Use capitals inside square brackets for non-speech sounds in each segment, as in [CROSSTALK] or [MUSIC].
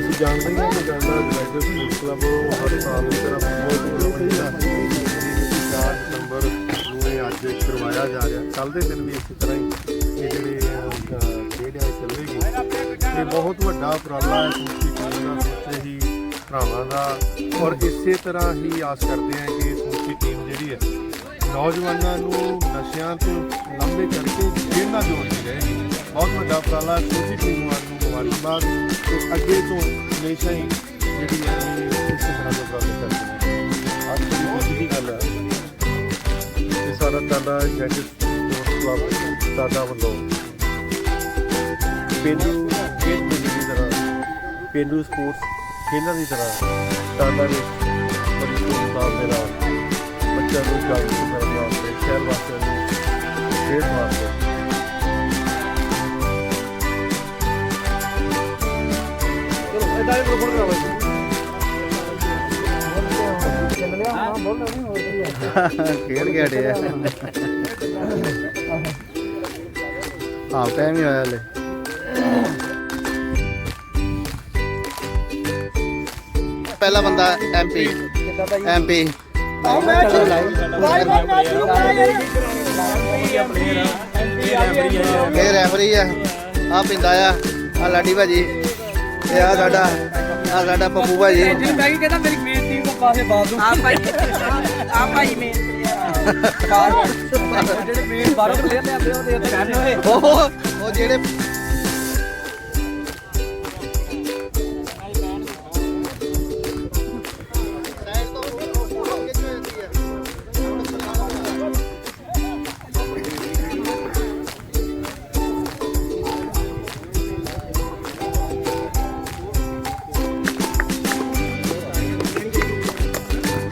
ਅਸੀਂ ਜਾਣਦੇ ਹਾਂ ਕਿ ਗਾਂਡਾ ਡਾਇਰੈਕਟਰ ਸੀ ਕਲੱਬ ਹਰ ਸਾਲ ਦੀ ਤਰ੍ਹਾਂ ਬਹੁਤ ਵਧੀਆ ਚਾਰ ਨੂੰ ਇਹ ਅੱਜ ਕਰਵਾਇਆ ਜਾ ਰਿਹਾ। ਕੱਲ ਦੇ ਦਿਨ ਵੀ ਇਸੇ ਤਰ੍ਹਾਂ ਹੀ ਇਹ ਜਿਹੜੇ ਖੇਡ ਹੈ ਚੱਲੇਗੀ ਇਹ ਬਹੁਤ ਵੱਡਾ ਉਪਰਾਲਾ ਹੈ। ਸਮੁੱਚੀ ਟੀਮ ਦਾ ਸਮੁੱਚੇ ਹੀ ਭਰਾਵਾਂ ਦਾ। ਔਰ ਇਸੇ ਤਰ੍ਹਾਂ ਹੀ ਆਸ ਕਰਦੇ ਹਾਂ ਕਿ ਸਮੁੱਚੀ ਟੀਮ ਜਿਹੜੀ ਹੈ, ਨੌਜਵਾਨਾਂ ਨੂੰ ਨਸ਼ਿਆਂ ਤੋਂ ਲੰਬੇ ਕਰਕੇ ਖੇਡ ਨਾਲ ਜੋੜਦੀ ਰਹੇਗੀ। ਬਹੁਤ ਵੱਡਾ ਉਪਰਾਲਾ ਸਮੁੱਚੀ ਟੀਮ ਵਾਲਿਆਂ ਨੂੰ ਮੁਬਾਰਕਬਾਦ। ਤੇ ਅੱਗੇ ਤੋਂ ਹਮੇਸ਼ਾ ਹੀ ਜਿਹੜੀ ਹੈ ਇਸੇ ਤਰ੍ਹਾਂ ਦੇ ਉਪਰਾਲੇ ਕਰਦੇ ਨੇ ਅੱਜ ਦੀ ਖੁਸ਼ੀ ਗੱਲ ਹੈ ਸਾਡਾ ਟਾਡਾ ਜੈਂਟ ਸਪੋਰਟਸ ਕਲੱਬ ਟਾਡਾ ਵੱਲੋਂ। ਪੇਂਡੂ ਖੇਡ ਦੀ ਤਰ੍ਹਾਂ, ਪੇਂਡੂ ਸਪੋਰਟਸ ਖੇਡਾਂ ਦੀ ਤਰ੍ਹਾਂ ਟਾਡਾ ਵਿੱਚ ਬੜੀ ਧੂਮਧਾਮ ਦੇ ਨਾਲ ਬੱਚਿਆਂ ਨੂੰ ਜਾਗਰੂਕ ਕਰਨ ਵਾਸਤੇ, ਸ਼ਹਿਰ ਵਾਸੀਆਂ ਨੂੰ ਖੇਡ ਵਾਸਤੇ। ਚਲੋ ਇਹ ਪ੍ਰੋਗਰਾਮ ਕਰਾਵਾ ਖੇਡ ਗਿਆ ਡੇ ਆ। ਟਾਈਮ ਹੀ ਹੋਇਆ ਲੈ ਪਹਿਲਾ ਬੰਦਾ ਐਮਪੀ ਐਮਪੀ ਇਹ ਰੈਫਰੀ ਆ ਆ ਪਿੰਦਾ ਆ ਆ ਲਾਡੀ ਭਾਜੀ, ਇਹ ਆ ਸਾਡਾ ਆ ਸਾਡਾ ਪੱਪੂ ਭਾਜੀ। ਜੀ ਮੈਂ ਕਹਿੰਦਾ ਮੇਰੀ ਪਾਸੇ ਦੂੰ ਆ। ਭਾਈ ਆ। ਭਾਈ ਮੇਨ ਜਿਹੜੇ ਮੇਨ ਬਾਹਰੋਂ ਪਲੇਅਰ ਨੇ ਆਉਂਦੇ ਉਹਦੇ ਉੱਤੇ ਹੋਏ ਉਹ ਉਹ ਜਿਹੜੇ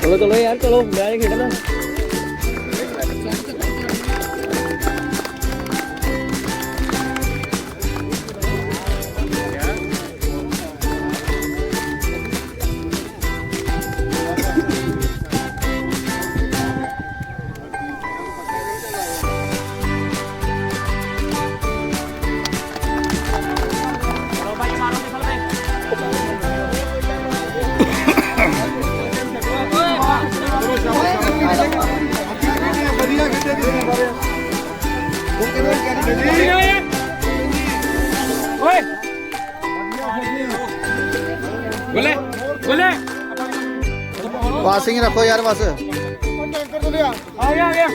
ਚਲੋ ਚਲੋ ਯਾਰ ਚਲੋ ਮੈਂ ਖੇਡਣਾ ਪਾਸਿੰਗ ਰੱਖੋ ਯਾਰ ਬਸ। ਆ ਗਿਆ ਆ ਗਿਆ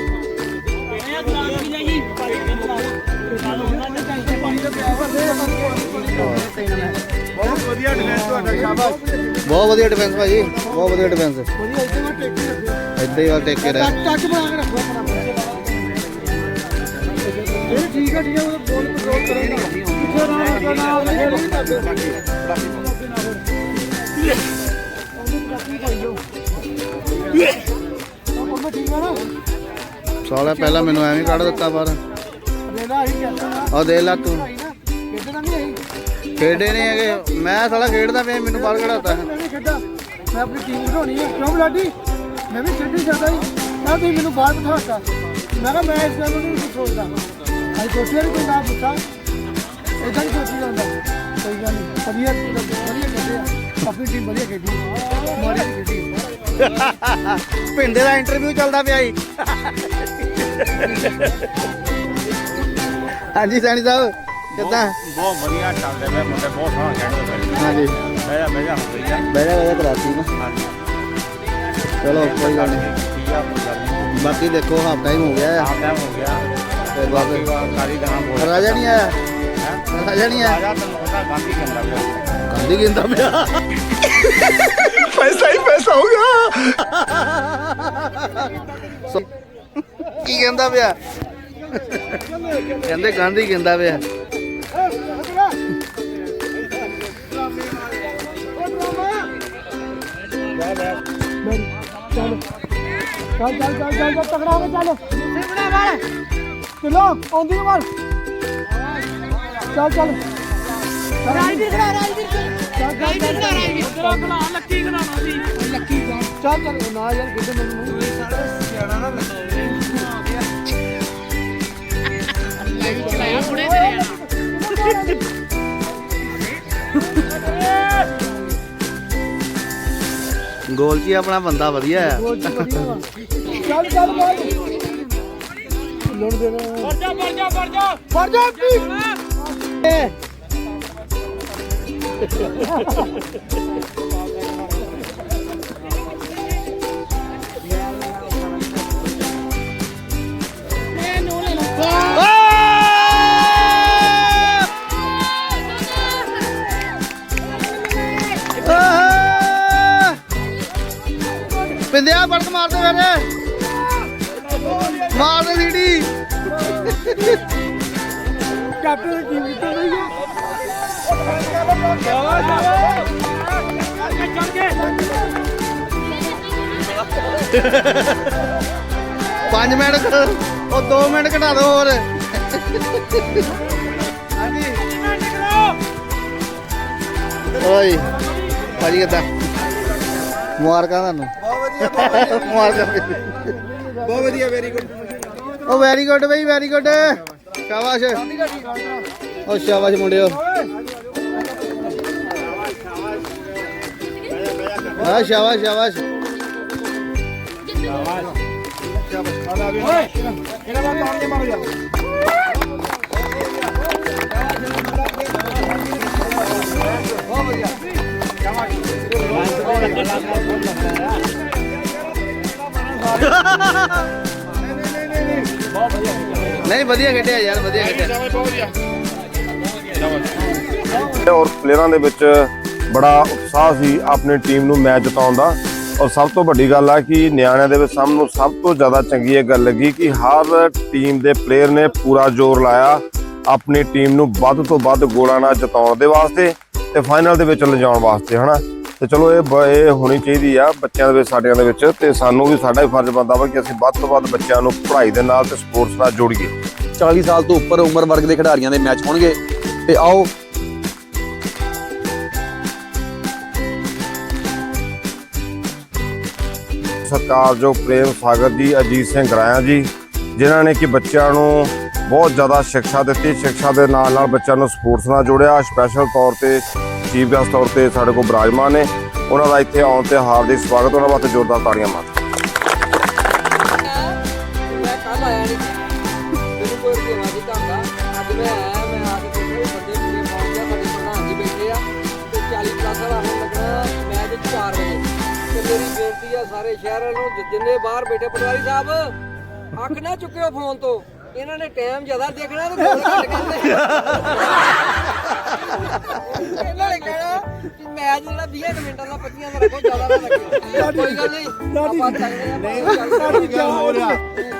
ਬਹੁਤ ਵਧੀਆ ਡਿਫੈਂਸ ਤੁਹਾਡਾ ਸ਼ਾਬਾਸ਼ ਬਹੁਤ ਵਧੀਆ ਡਿਫੈਂਸ ਭਾਜੀ, ਬਹੁਤ ਵਧੀਆ ਡਿਫੈਂਸ ਇੱਦਾਂ ਹੀ ਵਾਲ ਟੇਕ ਕੇ ਰਹਿ। ਟੱਚ ਬਣਾ ਕੇ ਰੱਖੋ ਆਪਣਾ ਇਹ ਠੀਕ ਹੈ ਠੀਕ ਹੈ ਉਹ ਬੋਲ ਕੰਟਰੋਲ ਕਰੇਗਾ ਨਾ ਕਰਨਾ ਉਹਨੇ ਨਹੀਂ ਕਰਦੇ ਠੀਕ ਹੈ ਸਾਲਾ ਪਹਿਲਾਂ ਮੈਨੂੰ ਐਵੇਂ ਕੱਢ ਦਿੱਤਾ ਪਰ ਲੈਣਾ ਹੀ ਕਹਿੰਦਾ ਉਹ ਦੇ ਲਾ ਤੂੰ ਖੇਡਣਾ ਨਹੀਂ ਆਈ ਖੇਡੇ ਨਹੀਂ ਹੈਗੇ ਮੈਂ ਸਾਲਾ ਖੇਡਦਾ ਪਿਆ ਮੈਨੂੰ ਬਾਹਰ ਕਢਾਤਾ ਮੈਂ ਵੀ ਖੇਡਾਂ ਮੈਂ ਆਪਣੀ ਟੀਮ ਬਣਾਉਣੀ ਹੈ ਕਿਉਂ ਬਲਾਡੀ ਮੈਂ ਵੀ ਖੇਡੀ ਸਕਦਾ ਹੀ ਮੈਂ ਵੀ ਮੈਨੂੰ ਬਾਹਰ ਬਿਠਾਤਾ ਮੈਂ ਕਿਹਾ ਮੈਂ ਇਸ ਗੱਲ ਨੂੰ ਨਹੀਂ ਸੋਚਦਾ ਅੱਜ ਸੋਚਿਆ ਵੀ ਕੋਈ ਨਾ ਪੁੱਛਾ ਇਦਾਂ ਹੀ ਸੋਚੀ ਜਾਂਦਾ ਕੋਈ ਗੱਲ ਨਹੀਂ ਵਧੀਆ ਵਧੀਆ ਖੇਡੇ ਆ ਆਪਣੀ ਟੀਮ ਵਧੀਆ ਖੇਡੀ ਮਾਰੀ ਵੀ ਖੇਡੀ ਪਿੰਡੇ ਦਾ ਇੰਟਰਵਿਊ ਚੱਲਦਾ ਪਿਆ ਜੀ। ਹਾਂਜੀ ਸੈਣੀ ਸਾਹਿਬ ਕਿੱਦਾਂ? ਬਹੁਤ ਵਧੀਆ ਚੱਲਦੇ ਪਏ ਮੁੰਡੇ ਬਹੁਤ ਸੋਹਣਾ ਖੇਡਦੇ ਪਏ। ਹਾਂਜੀ। ਮੇਰਾ ਮੇਰਾ ਹੁੰਦਾ ਬਹਿਜਾ ਬਹਿਜਾ ਕਰਾਤੀ ਨਾ। ਹਾਂਜੀ। ਚਲੋ ਕੋਈ ਗੱਲ ਨਹੀਂ। ਬਾਕੀ ਦੇਖੋ ਹਾਫ ਟਾਈਮ ਹੋ ਗਿਆ। ਹੈ ਆਪ ਟਾਈਮ ਹੋ ਗਿਆ। ਤੇ ਬਾਕੀ ਕਾਰੀ ਦਾ ਬੋਲ ਰਾਜਾ ਨਹੀਂ ਆਇਆ? ਰਾਜਾ ਨਹੀਂ ਆਇਆ ਰਾਜਾ ਤੈਨੂੰ ਪਤਾ ਗਾਂਧੀ ਕਹਿੰਦਾ ਪਿਆ। ਗਾਂਧੀ ਕਹਿੰਦਾ ਪਿਆ। ਪੈਸਾ ਹੀ ਪੈਸਾ ਹੋ ਗਿਆ। ਕੀ ਕਹਿੰਦਾ ਪਿਆ? ਕਹਿੰਦੇ ਗਾਂਧੀ ਕਹਿੰਦਾ ਪਿਆ। ਚੱਲ ਚੱਲ ਚੱਲ ਚੱਲ ਚੱਲ ਤਕੜਾ ਹੋ ਚੱਲ। ਸਿਮੜਾ ਵਾਲ। ਚਲੋ ਆਉਂਦੀ ਵਾਲ। ਚੱਲ ਚੱਲ। ਰਾਜਵੀਰ ਖੜਾ ਰਾਜਵੀਰ ਚੱਲ ਚੱਲ ਚੱਲ ਰਾਜਵੀਰ ਖੜਾ ਬਣਾ ਲੱਕੀ ਖੜਾਣਾ ਜੀ। ਲੱਕੀ ਚੱਲ ਚੱਲ ਨਾ ਯਾਰ ਕਿਤੇ ਮੈਨੂੰ ਸਾਰੇ ਸਿਆਣਾ ਨਾ ਗੋਲ ਜੀ ਆਪਣਾ ਬੰਦਾ ਵਧੀਆ ਆ। ਚੱਲ ਚੱਲ ਬਾਈ ਲੋੜ ਦੇਣਾ ਵਰ ਬੜਕ ਮਾਰਦੇ ਮੇਰੇ। ਮਾਰਦੇ ਸੀੜੀ ਦੀ ਪੰਜ ਮਿੰਟ ਉਹ 2 ਮਿੰਟ ਘਟਾ ਦਿਓ ਹੋਰ। ਹਾਂਜੀ। ਓਏ ਭਾਜੀ ਕਿੱਦਾਂ? ਮੁਬਾਰਕਾਂ ਤੁਹਾਨੂੰ। ਮੁਬਾਰਕਾਂ। ਬਹੁਤ ਵਧੀਆ ਵੈਰੀ ਗੁੱਡ ਉਹ ਵੈਰੀ ਗੁੱਡ ਬਈ ਵੈਰੀ ਗੁੱਡ ਸ਼ਾਬਾਸ਼। ਉਹ ਸ਼ਾਬਾਸ਼ ਮੁੰਡਿਓ। ਹਾਂ ਸ਼ਾਬਾਸ਼ ਸ਼ਾਬਾਸ਼। [LAUGHS] ਮਾਰੋ ਯਾਰ ਨਹੀਂ ਵਧੀਆ ਖੇਡਿਆ ਯਾਰ ਵਧੀਆ ਖੇਡਿਆ। ਔਰ ਪਲੇਅਰਾਂ ਦੇ ਵਿੱਚ ਬੜਾ ਉਤਸ਼ਾਹ ਸੀ ਆਪਣੀ ਟੀਮ ਨੂੰ ਮੈਚ ਜਿਤਾਉਣ ਦਾ। ਔਰ ਸਭ ਤੋਂ ਵੱਡੀ ਗੱਲ ਆ ਕਿ ਨਿਆਣਿਆਂ ਦੇ ਵਿੱਚ ਸਭ ਨੂੰ ਸਭ ਤੋਂ ਜ਼ਿਆਦਾ ਚੰਗੀ ਇਹ ਗੱਲ ਲੱਗੀ ਕਿ ਹਰ ਟੀਮ ਦੇ ਪਲੇਅਰ ਨੇ ਪੂਰਾ ਜ਼ੋਰ ਲਾਇਆ ਆਪਣੀ ਟੀਮ ਨੂੰ ਵੱਧ ਤੋਂ ਵੱਧ ਗੋਲਾਂ ਨਾਲ ਜਿਤਾਉਣ ਦੇ ਵਾਸਤੇ ਤੇ ਫਾਈਨਲ ਦੇ ਵਿੱਚ ਲਿਜਾਉਣ ਵਾਸਤੇ ਹਨਾ? ਤੇ ਚਲੋ ਇਹ ਇਹ ਹੋਣੀ ਚਾਹੀਦੀ ਆ ਬੱਚਿਆਂ ਦੇ ਵਿੱਚ ਸਾਡਿਆਂ ਦੇ ਵਿੱਚ ਤੇ ਸਾਨੂੰ ਵੀ ਸਾਡਾ ਹੀ ਫਰਜ਼ ਬਣਦਾ ਵਾ ਕਿ ਅਸੀਂ ਵੱਧ ਤੋਂ ਵੱਧ ਬੱਚਿਆਂ ਨੂੰ ਪੜ੍ਹਾਈ ਦੇ ਨਾਲ ਤੇ ਸਪੋਰਟਸ ਨਾਲ ਜੋੜੀਏ। 40 ਸਾਲ ਤੋਂ ਉੱਪਰ ਉਮਰ ਵਰਗ ਦੇ ਖਿਡਾਰੀਆਂ ਦੇ ਮੈਚ ਹੋਣਗੇ। ਤੇ ਆਓ। ਸਤਿਕਾਰਯੋਗ ਪ੍ਰੇਮ ਸਾਗਰ ਜੀ ਅਜੀਤ ਸਿੰਘ ਗਰਾਇਆ ਜੀ ਜਿਨ੍ਹਾਂ ਨੇ ਕਿ ਬੱਚਿਆਂ ਨੂੰ ਬਹੁਤ ਜ਼ਿਆਦਾ ਸਿੱਖਿਆ ਦਿੱਤੀ ਸਿੱਖਿਆ ਦੇ ਨਾਲ ਨਾਲ ਬੱਚਿਆਂ ਨੂੰ ਸਪੋਰਟਸ ਨਾਲ ਜੋੜਿਆ ਸਪੈਸ਼ਲ ਤੌਰ ਤੇ ਚੀਫ ਗੈਸਟ ਤੌਰ ਤੇ ਸਾਡੇ ਕੋਲ ਬਰਾਜਮਾਨ ਨੇ। ਉਹਨਾਂ ਦਾ ਇੱਥੇ ਆਉਣ ਤੇ ਹਾਰਦਿਕ ਸਵਾਗਤ, ਉਹਨਾਂ ਵਾਸਤੇ ਜ਼ੋਰਦਾਰ ਤਾੜੀਆਂ ਮਾਰ। ਮੈਂ ਕੱਲ ਆਇਆ ਨਹੀਂ ਮੈਨੂੰ ਕੋਈ ਰੁਝੇਵਾਂ ਦੀ ਧੰਦਾ ਅੱਜ ਮੈਂ ਆਇਆ, ਮੈਂ ਆ ਕੇ ਦੇਖਿਆ ਵੀ ਬੰਦੇ ਪੂਰੇ ਪਹੁੰਚ ਗਿਆ ਸਾਡੇ ਪ੍ਰਧਾਨ ਜੀ ਬੈਠੇ ਆ। ਤੇ 40 ਪਲੱਸ ਵਾਲਾ ਹੁਣ ਲੱਗਣਾ ਮੈਚ 4 ਵਜੇ। ਤੇ ਮੇਰੀ ਬੇਨਤੀ ਆ ਸਾਰੇ ਸ਼ਹਿਰ ਨੂੰ, ਜਿ- ਜਿੰਨੇ ਬਾਹਰ ਬੈਠੇ ਪਟਵਾਰੀ ਸਾਹਿਬ, ਅੱਖ ਨਾ ਚੁੱਕਿਓ ਫੋਨ ਤੋਂ। ਇਹਨਾਂ ਨੇ ਟਾਈਮ ਜ਼ਿਆਦਾ ਦੇਖਣਾ ਤੇ ਗੋਲ ਘੱਟ ਕਰਦੇ ਇਹਨਾਂ ਨੇ ਕਹਿਣਾ ਕਿ ਮੈਚ ਜਿਹੜਾ 20 ਕੁ ਮਿੰਟਾਂ ਦਾ 25 ਦਾ ਰੱਖੋ ਜ਼ਿਆਦਾ ਨਾ ਰੱਖਿਓ ਕੋਈ ਗੱਲ ਨਹੀਂ ਆਪਾਂ ਚੱਲਦੇ ਆ ਨਹੀਂ ਸਾਡੀ ਜਾਨ ਹੋ। ਰਿਹਾ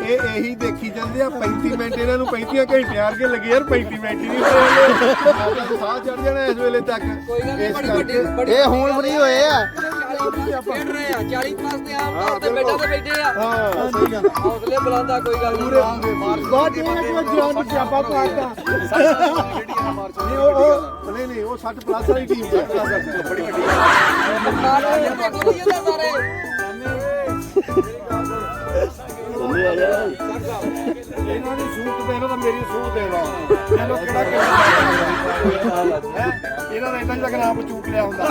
ਇਹ ਇਹੀ ਦੇਖੀ ਜਾਂਦੇ ਆ 35 ਮਿੰਟ ਇਹਨਾਂ ਨੂੰ 35 ਘੰਟੇ ਆਰ ਕੇ ਲੱਗੇ ਯਾਰ 35 ਮਿੰਟ ਹੀ ਨਹੀਂ ਹੋਏ ਸਾਹ ਚੜ ਜਾਣਾ ਇਸ ਵੇਲੇ ਤੱਕ। ਕੋਈ ਗੱਲ ਨਹੀਂ ਬੜੀ ਵੱਡੀ ਇਹ ਹੁਣ ਫਰੀ ਹੋਏ ਆ। 40 ਖੇਡ ਰਹੇ ਆ 40 ਪਲੱਸ ਤੇ ਆਮ ਤੌਰ ਤੇ ਬੈਠਾ ਤੇ ਬੈਠੇ ਆ। ਹਾਂ ਸਹੀ ਗੱਲ ਹੌਸਲੇ ਬੁਲੰਦਾ ਕੋਈ ਗੱਲ ਨਹੀਂ। ਬਾਅਦ ਇਹ ਕਿ ਜਾਨ ਨੂੰ ਸਿਆਪਾ ਪਾਤਾ ਨਹੀਂ ਉਹ ਨਹੀਂ ਨਹੀਂ ਉਹ 60 ਪਲੱਸ ਵਾਲੀ ਟੀਮ 60 ਪਲੱਸ ਵਾਲੀ ਬੜੀ ਵੱਡੀ ਇਹ ਦੇਖੋ ਜੀ ਇਹਦੇ ਸਾਰੇ। ਇਹਨਾਂ ਦੀ ਸੂਟ ਦੇ ਇਹਨਾਂ ਦਾ ਮੇਰੀ ਸੂਟ ਦੇ ਲਓ। ਇਹਨੂੰ ਕਿਹੜਾ ਕਿਹੜਾ ਹੈ ਇਹਨਾਂ ਦਾ ਇਦਾਂ ਜਗ ਨਾਮ ਚੂਕ ਲਿਆ ਹੁੰਦਾ।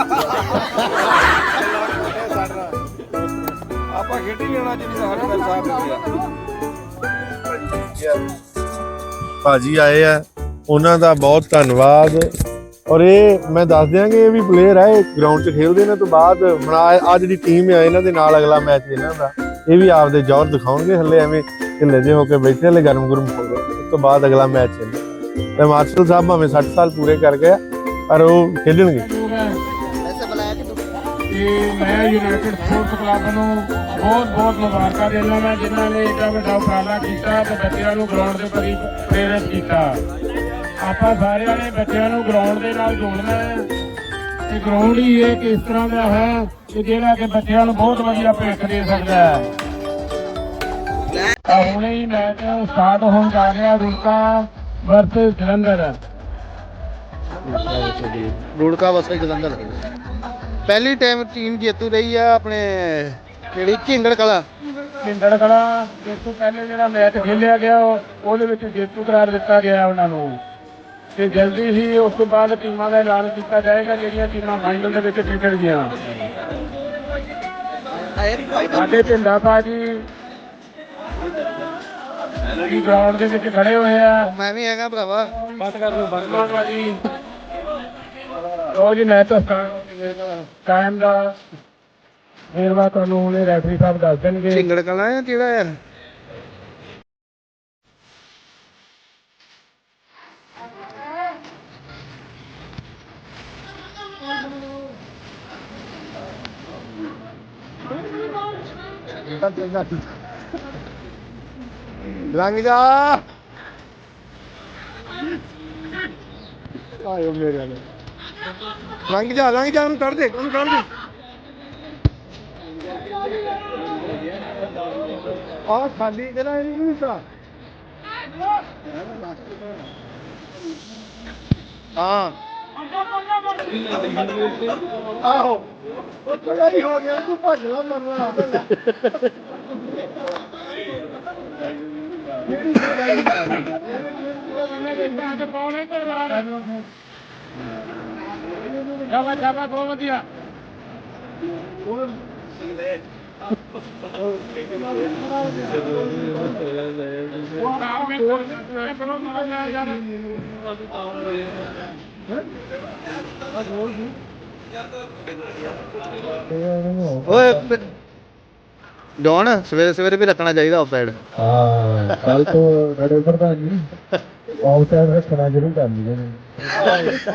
ਆਪਾਂ ਖੇਡੀ ਲੈਣਾ ਜਿੰਨੀ ਹਰ ਵਾਰ ਸਾਹਿਬ ਗਿਆ। ਭਾਜੀ ਆਏ ਆ ਉਹਨਾਂ ਦਾ ਬਹੁਤ ਧੰਨਵਾਦ। ਔਰ ਇਹ ਮੈਂ ਦੱਸ ਦਿਆਂਗੇ ਇਹ ਵੀ ਪਲੇਅਰ ਹੈ ਗਰਾਊਂਡ 'ਚ ਖੇਡਦੇ ਨੇ ਤੋਂ ਬਾਅਦ ਹੁਣ ਆ ਜਿਹੜੀ ਟੀਮ ਹੈ ਇਹਨਾਂ ਦੇ ਨਾਲ ਅਗਲਾ ਮੈਚ ਇਹਨਾਂ ਦਾ। ਇਹ ਵੀ ਆਪਦੇ ਜ਼ੋਰ ਦਿਖਾਉਣਗੇ ਹੱਲੇ ਐਵੇਂ ਢਿੱਲੇ ਜਿਹੇ ਹੋ ਕੇ ਬੈਠੇ ਹਲੇ ਗਰਮ ਗਰਮ ਹੋ ਗਏ। ਉਸ ਤੋਂ ਬਾਅਦ ਅਗਲਾ ਮੈਚ ਹੈ ਤੇ ਮਾਰਸ਼ਲ ਸਾਹਿਬ ਭਾਵੇਂ 60 ਸਾਲ ਪੂਰੇ ਕਰ ਗਏ ਆ, ਪਰ ਉਹ ਖੇਡਣਗੇ। ਐਸੇ ਬੁਲਾਇਆ ਕਿ ਕਿ ਮੈਂ ਯੂਨਾਈਟਿਡ ਸਪੋਰਟਸ ਕਲੱਬ ਨੂੰ ਬਹੁਤ ਬਹੁਤ ਮੁਬਾਰਕਾਂ ਦਿੰਦਾ ਮੈਂ ਜਿਨ੍ਹਾਂ ਨੇ ਏਡਾ ਵੱਡਾ ਉਪਰਾਲਾ ਕੀਤਾ ਤੇ ਬੱਚਿਆਂ ਨੂੰ ਗਰਾਊਂਡ ਦੇ ਪ੍ਰਤੀ ਪ੍ਰੇਰਿਤ ਕੀਤਾ। ਆਪਾਂ ਸਾਰਿਆਂ ਨੇ ਬੱਚਿਆਂ ਨੂੰ ਗਰਾਊਂਡ ਦੇ ਨਾਲ ਜੋੜਨਾ ਹੈ। ਤੇ ਗਰਾਊਂਡ ਹੀ ਇਹ ਕਿਸ ਤਰ੍ਹਾਂ ਦਾ ਹੈ ਕਿ ਜਿਹੜਾ ਕਿ ਬੱਚਿਆਂ ਨੂੰ ਬਹੁਤ ਵਧੀਆ ਭਵਿੱਖ ਦੇ ਸਕਦਾ ਹੈ। ਹੁਣੇ ਹੀ ਮੈਚ ਸਟਾਰਟ ਹੋਣ ਜਾ ਰਿਹਾ ਰੁੜਕਾ ਵਰਸਸ ਜਲੰਧਰ। ਰੁੜਕਾ ਵਸੇ ਜਲੰਧਰ। ਪਹਿਲੀ ਟਾਈਮ ਟੀਮ ਜੇਤੂ ਰਹੀ ਆ ਆਪਣੇ ਕਿਹੜੀ? ਝਿੰਗੜ ਕਲਾ। ਭਿੰਦੜ ਕਲਾ ਇਸ ਤੋਂ ਪਹਿਲੇ ਜਿਹੜਾ ਮੈਚ ਖੇਲਿਆ ਗਿਆ ਉਹ- ਉਹਦੇ ਵਿੱਚ ਜੇਤੂ ਕਰਾਰ ਦਿੱਤਾ ਗਿਆ ਉਹਨਾਂ ਨੂੰ। ਤੇ ਜਲਦੀ ਹੀ ਉਸ ਤੋਂ ਬਾਅਦ ਟੀਮਾਂ ਦਾ ਐਲਾਨ ਕੀਤਾ ਜਾਏਗਾ ਜਿਹੜੀਆਂ ਟੀਮਾਂ ਫਾਈਨਲ ਦੇ ਵਿੱਚ ਖੇਡਣਗੀਆਂ ਸਾਡੇ ਭਿੰਦਾ ਭਾਜੀ ਜੀ ਗਰਾਊਂਡ ਦੇ ਵਿੱਚ ਖੜੇ ਹੋਏ ਆ। ਮੈਂ ਵੀ ਹੈਗਾ ਭਰਾਵਾ। ਬਾਤ ਕਰ ਲਓ ਬੰਦ ਭਾਜੀ ਉਹ ਜੀ ਮੈਚ ਟਾਈਮ ਦਾ ਵੇਰਵਾ ਤੁਹਾਨੂੰ ਹੁਣੇ ਰੈਫਰੀ ਸਾਹਿਬ ਦੱਸ ਦੇਣਗੇ ਝਿੰਗੜ ਕਲਾ ਆ ਕਿਹੜਾ ਯਾਰ ਲੰਘ ਜਾ ਆਇਓ ਮੇਰੇ ਵਾਲੇ ਲੰਘ ਜਾ ਲੰਘ ਜਾ, ਉਹਨੂੰ ਕੱਢ ਦੇ, ਉਹਨੂੰ ਕੱਢ ਦੇ। ਆ ਖਾਲੀ ਜਿਹੜਾ ਇਹ ਨਹੀਂ ਮਿਲਦਾ ਹਾਂ। ਆਹੋ। ਉਹ ਥੋੜਾ ਹੀ ਹੋ ਗਿਆ, ਤੂੰ ਭੱਜਣਾ ਮਰਨਾ ਜਾਵਾ ਜਾਵਾ ਬਹੁਤ ਵਧੀਆ ਓਏ ਪ- ਡੌਨ ਸਵੇਰੇ ਸਵੇਰੇ ਵੀ ਰੱਖਣਾ ਚਾਹੀਦਾ ਆਫਸਾਈਡ ਹਾਂ ਕੱਲ ਤੋਂ ਰੜੇ ਪ੍ਰਧਾਨ ਜੀ ਆਊਟਸਾਈਡ ਰੱਖਣਾ ਜ਼ਰੂਰ ਕਰਨੀ ਹੈ।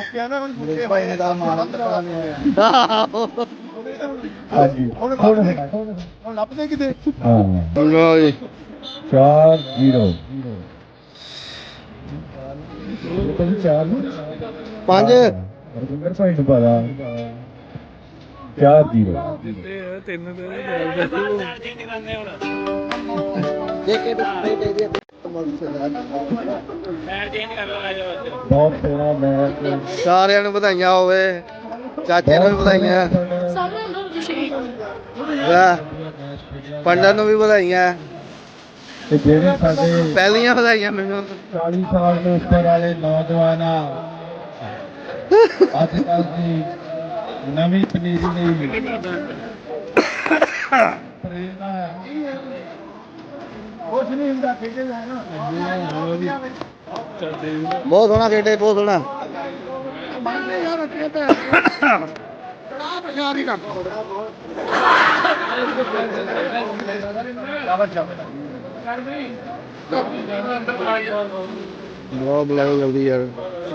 ਕਹਿੰਦਾ ਹੁਣ ਪੁੱਛੇ ਭਾਈ ਨੇ ਦਾ ਮਾਰਾ ਹਾਂਜੀ ਹੁਣ ਹੁਣ ਲੱਭਦੇ ਕਿਤੇ ਹਾਂ। ਲੋ ਜੀ 4 0 ਕੋਈ ਚਾਰ ਨੂੰ ਪੰਜ ਰਵਿੰਦਰ ਭਾਈ ਨੂੰ ਪਤਾ 4 0 ਬਹੁਤ ਸੋਹਣਾ ਮੈਚ ਸਾਰਿਆਂ ਨੂੰ ਵਧਾਈਆਂ ਹੋਵੇ ਚਾਚੇ ਨੂੰ ਵੀ ਵਧਾਈਆਂ। ਵਾਹ ਪੰਡਤ ਨੂੰ ਵੀ ਵਧਾਈਆਂ। ਤੇ ਜਿਹੜੇ ਸਾਡੇ ਪਹਿਲੀਆਂ ਵਧਾਈਆਂ ਮੈਨੂੰ। 40 ਸਾਲ ਤੋਂ ਉੱਪਰ ਵਾਲੇ ਨੌਜਵਾਨ ਅੱਜ ਕੱਲ ਦੀ ਨਵੀਂ ਪਨੀਰੀ ਲਈ ਪ੍ਰੇਰਨਾ ਹੈ। ਕੁਛ ਨਹੀਂ ਹੁੰਦਾ ਖੇਡੇ ਜਾਣਾ ਬਹੁਤ ਸੋਹਣਾ ਖੇਡੇ ਬਹੁਤ ਸੋਹਣਾ। ਮੰਨਦੇ ਯਾਰ ਅੱਗੇ ਤੇ ਆ ਬਸ਼ਾਰੀ ਕਰ ਬਹੁਤ ਬੁਲਾਓ ਜਲਦੀ ਯਾਰ।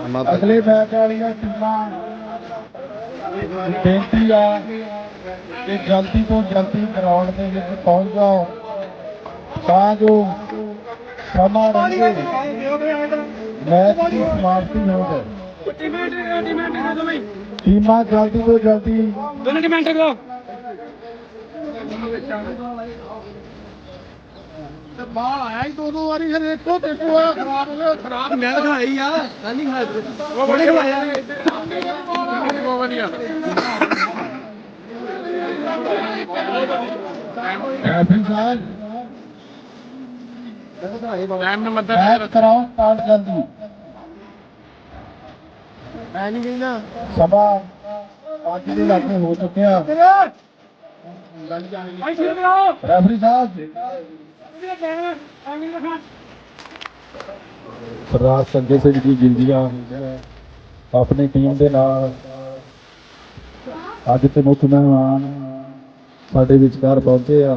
ਪੈ- ਅਗਲੇ ਮੈਚ ਵਾਲੀਆਂ ਟੀਮਾਂ ਬੇਨਤੀ ਆ ਕਿ ਜਲਦੀ ਤੋਂ ਜਲਦੀ ਗਰਾਊਂਡ ਦੇ ਵਿੱਚ ਪਹੁੰਚ ਜਾਓ। ਤਾਂ ਜੋ ਸਮਾਂ ਰਹਿੰਦੇ ਮੈਚ ਦੀ ਸਮਾਪਤੀ ਹੋ ਜਾਏ ਟੀਮਾਂ ਜਲਦੀ ਤੋਂ ਜਲਦੀ ਬਾਲ ਆਇਆ ਹੀ ਦੋ ਦੋ ਵਾਰੀ ਫਿਰ ਇੱਕੋ ਤੇ ਇੱਕੋ ਹੋਇਆ ਖਰਾਬ ਹੋ ਗਿਆ ਖਰਾਬ ਮੈਂ ਦਿਖਾਈ ਆ ਨਹੀਂ ਖਾਇਆ ਬੜੇ ਖਵਾਇਆ ਬਹੁਤ ਵਧੀਆ। ਐਫੀ ਸਾਹਿਬ। ਟਾਈਮ ਨੰਬਰ ਮੈਚ ਕਰਾਓ ਤਾਂ ਜਲਦੀ ਮੈਂ ਨਹੀਂ ਕਹਿੰਦਾ ਸਭਾ ਅੱਜ ਦੇ ਲਾਗੇ ਹੋ ਚੁੱਕਿਆ। ਰੈਫਰੀ ਸਾਹਿਬ। ਸਰਦਾਰ ਸੰਜੇ ਸਿੰਘ ਜੀ ਜਿੰਦੀਆਂ ਆਪਣੀ ਟੀਮ ਦੇ ਨਾਲ ਅੱਜ ਤੇ ਮੁੱਖ ਮਹਿਮਾਨ ਸਾਡੇ ਵਿਚਕਾਰ ਪਹੁੰਚੇ ਆ।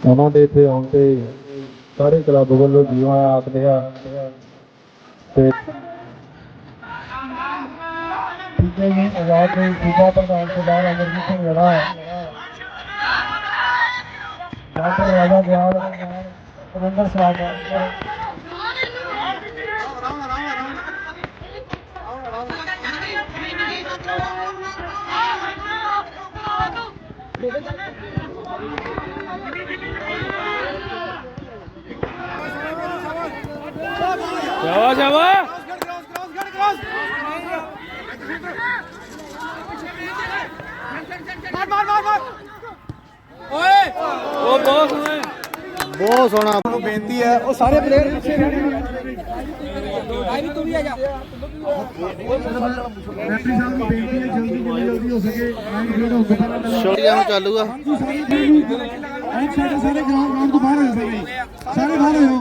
ਉਹਨਾਂ ਦੇ ਇੱਥੇ ਆਉਣ ਤੇ ਸਾਰੇ ਕਲੱਬ ਵੱਲੋਂ ਜੀਵਾਂ ਆਖਦੇ ਆ ਤੇ ਠੀਕ ਹੈ ਜੀ, ਆਜ਼ਾਦ ਦੇ ਸੂਬਾ ਪ੍ਰਧਾਨ ਸਰਦਾਰ ਅਮਰਜੀਤ ਸਿੰਘ ਜੜਾ ਡਾਕਟਰ ਰਾਜਾ ਦਿਆਲ ਸੁਰਿੰਦਰ ਸਾਹਿਬ ਬੇਨਤੀ ਹੈ ਉਹ ਸਾਰੇ ਪਲੇਅਰ ਪਿੱਛੇ ਆਈ ਵੀ ਤੂੰ ਵੀ ਆ ਜਾ ਰੈਫਰੀ ਸਾਹਿਬ ਨੂੰ ਬੇਨਤੀ ਹੈ ਜਲਦੀ ਜਿੰਨੀ ਜਲਦੀ ਹੋ ਸਕੇ। ਛੋਟੀਆਂ ਨੂੰ ਚਾਲੂ ਆ ਸਾਰੇ ਸਾਰੇ ਗਰਾਊਂਡ ਗਰਾਊਂਡ ਤੋਂ ਬਾਹਰ ਹੋ ਸਾਰੇ। ਸਾਰੇ ਬਾਹਰ ਹੋ